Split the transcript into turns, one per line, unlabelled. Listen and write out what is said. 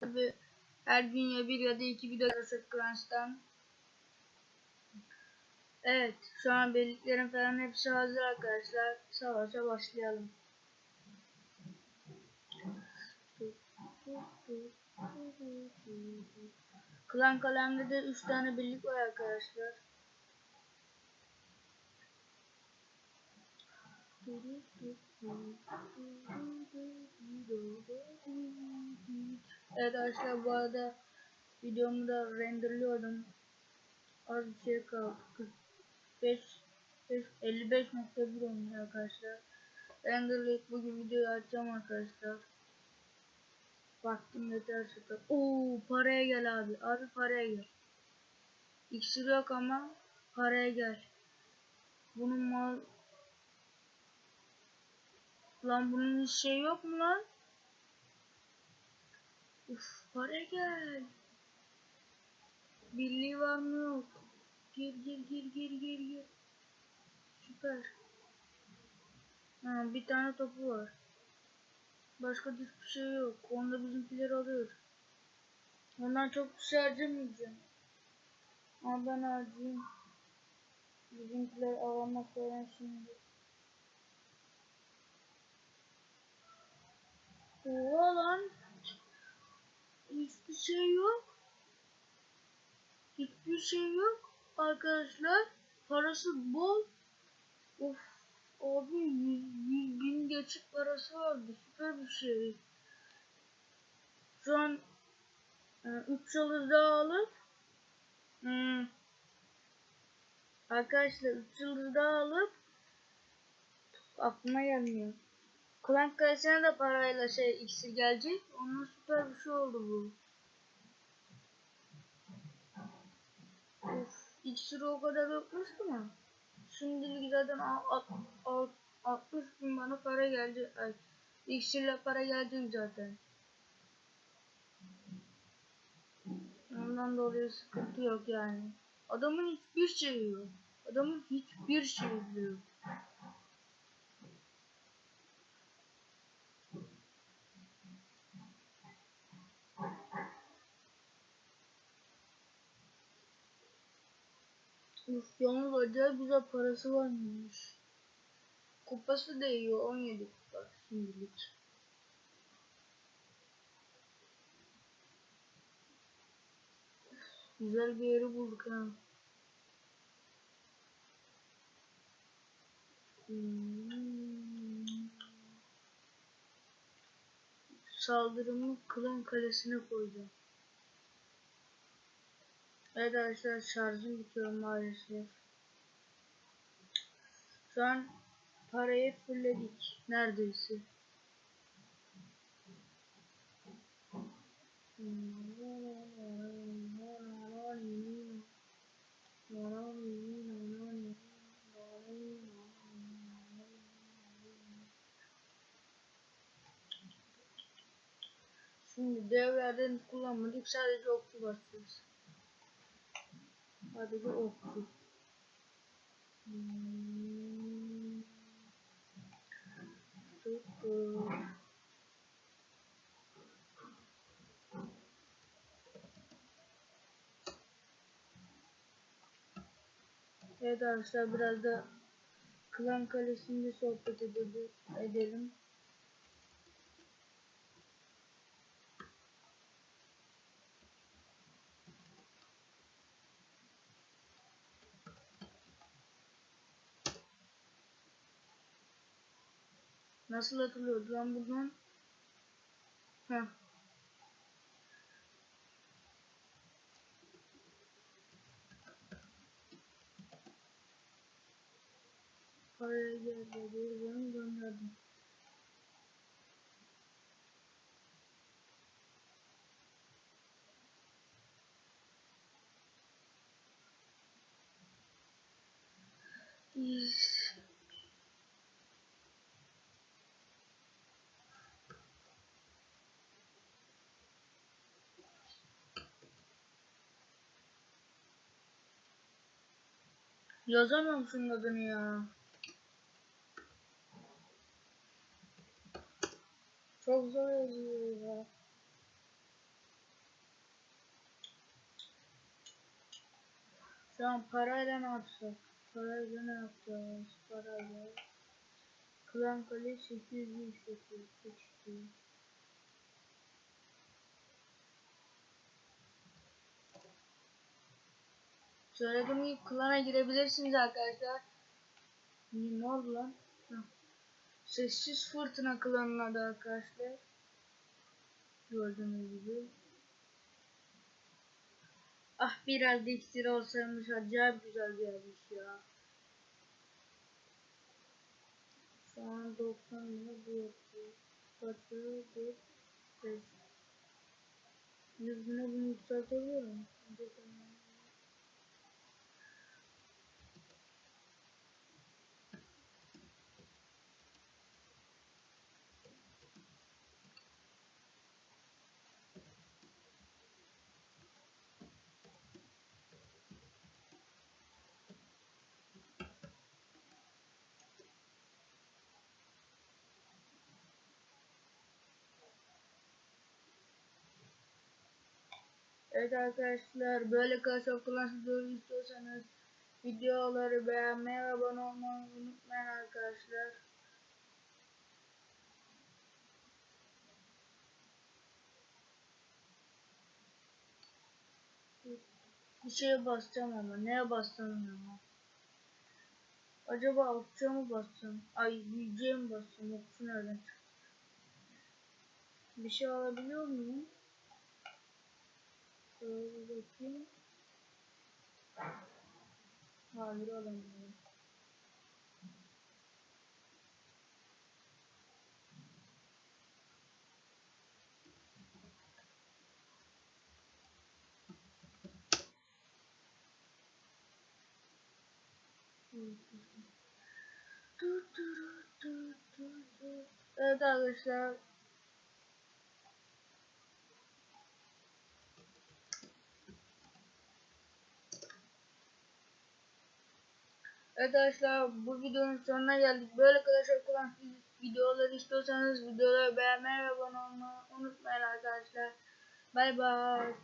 Tabi her gün ya bir ya da iki video Clash Clans'tan. Evet şu an birliklerin falan hepsi hazır arkadaşlar. Savaşa başlayalım. Klan kalemde de 3 tane birlik var arkadaşlar. Evet arkadaşlar bu arada videomu da renderliyordum. Az bir şey kaldı. 45 55.1 olmuş arkadaşlar. Renderlayıp bugün videoyu açacağım arkadaşlar. Vaktim yeterse tabi. Oo paraya gel abi. Abi paraya gel. İksir yok ama paraya gel. Bunun mal Lan bunun hiç şey yok mu lan? Uf paraya gel. Birliği var mı yok? Gir gir gir gir gir gir. Süper. Ha, bir tane topu var. Başka hiçbir şey yok. Onda bizimkiler alıyor. Ondan çok bir şey harcamayacağım. Ama ben harcayayım. Bizimkiler alamak veren şimdi. Oha lan. Hiçbir şey yok. Hiçbir şey yok. Arkadaşlar parası bol. Of abi 100, 100 bin geçik parası vardı. Süper bir şey. Şu an 3 e, yıldız daha alıp hmm, arkadaşlar 3 yıldız daha alıp aklıma gelmiyor. Klank kalesine de parayla şey iksir gelecek. Onun süper bir şey oldu bu. İksiri o kadar yokmuştu mu? Şimdilik zaten 60 bin bana para geldi. Ay, iksirle para gelecek zaten. Ondan dolayı sıkıntı yok yani. Adamın hiçbir şeyi yok. Adamın hiçbir şeyi yok. Yalnız acayip güzel parası varmış. Kupası iyi 17 kupa şimdilik. Güzel bir yeri bulduk ha. Hmm. Saldırımı klan kalesine koyacağım. Evet arkadaşlar şarjım bitiyor maalesef. Şu an parayı fullledik neredeyse. Şimdi devlerden kullanmadık sadece okçu basıyoruz. Sadece. Super. Evet arkadaşlar biraz da Klan Kalesi'nde sohbet edelim. Nasıl atılıyordu lan buradan? Heh. Paraya geldi bunu gönderdim. Yes. Yazamam şunun adını ya. Çok zor yazıyor ya. Şu an parayla ne yapsak? Parayla ne yapacağız? Parayla. Klan kale 800 800 800 Söylediğim gibi klana girebilirsiniz arkadaşlar. Ne ne oldu lan? Sessiz fırtına klanına da arkadaşlar. Gördüğünüz gibi. Ah biraz iksir olsaymış acayip güzel gelmiş ya. Şu an 90 lira bu yapıyor. 4 5 100 bine bunu yükseltebiliyor muyum? Evet arkadaşlar böyle kasa kullanıcıları istiyorsanız videoları beğenmeyi ve abone olmayı unutmayın arkadaşlar. Bir şeye basacağım ama neye basacağım ama. Acaba okçuya mı basacağım? Ay yüzeye mi basacağım? Okçu nereden çıktı? Bir şey alabiliyor muyum? Şöyle bakayım. Hayır alamıyorum. Evet arkadaşlar Evet arkadaşlar bu videonun sonuna geldik. Böyle arkadaşlar kullan videoları istiyorsanız videoları beğenmeyi ve abone olmayı unutmayın arkadaşlar. Bay bay.